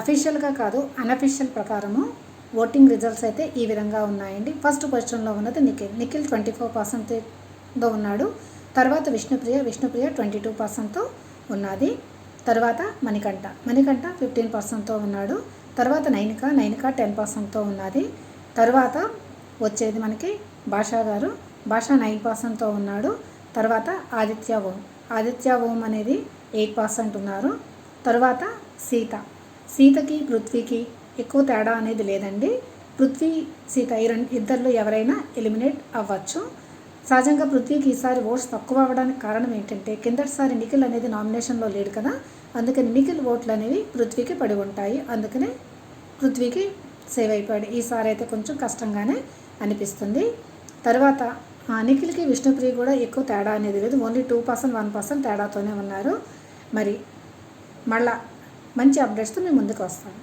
అఫీషియల్గా కాదు అనఫీషియల్ ప్రకారము ఓటింగ్ రిజల్ట్స్ అయితే ఈ విధంగా ఉన్నాయండి. ఫస్ట్ పొజిషన్లో ఉన్నది నిఖిల్. నిఖిల్ ట్వంటీ ఫోర్ పర్సెంట్తో ఉన్నాడు. తర్వాత విష్ణుప్రియ విష్ణుప్రియ ట్వంటీ టూ పర్సెంట్తో ఉన్నది. తర్వాత మణికంఠ. మణికంఠ ఫిఫ్టీన్ పర్సెంట్తో ఉన్నాడు. తర్వాత నైనిక నైనిక టెన్ పర్సెంట్తో ఉన్నది. తర్వాత వచ్చేది మనకి భాషా గారు. భాషా నైన్ పర్సెంట్తో ఉన్నాడు. తర్వాత ఆదిత్య ఓం. ఆదిత్య ఓం అనేది ఎయిట్ పర్సెంట్ ఉన్నారు. తర్వాత సీత. సీతకి పృథ్వీకి ఎక్కువ తేడా అనేది లేదండి. పృథ్వీ సీత ఈ రెండు ఇద్దరిలో ఎవరైనా ఎలిమినేట్ అవ్వచ్చు. సహజంగా పృథ్వీకి ఈసారి ఓట్స్ తక్కువ అవ్వడానికి కారణం ఏంటంటే కిందటిసారి నిఖిల్ అనేది నామినేషన్లో లేడు కదా అందుకని నిఖిల్ ఓట్లు అనేవి పృథ్వీకి పడి ఉంటాయి. అందుకనే పృథ్వీకి సేవ్ అయిపోయాడు. ఈసారి అయితే కొంచెం కష్టంగానే అనిపిస్తుంది. తర్వాత ఆ, నిఖిల్కి విష్ణుప్రియ కూడా ఎక్కువ తేడా అనేది లేదు. Only two percent one percent తేడాతోనే ఉన్నారు. మరి మళ్ళా మంచి అప్డేట్స్తో మేము ముందుకు వస్తాను.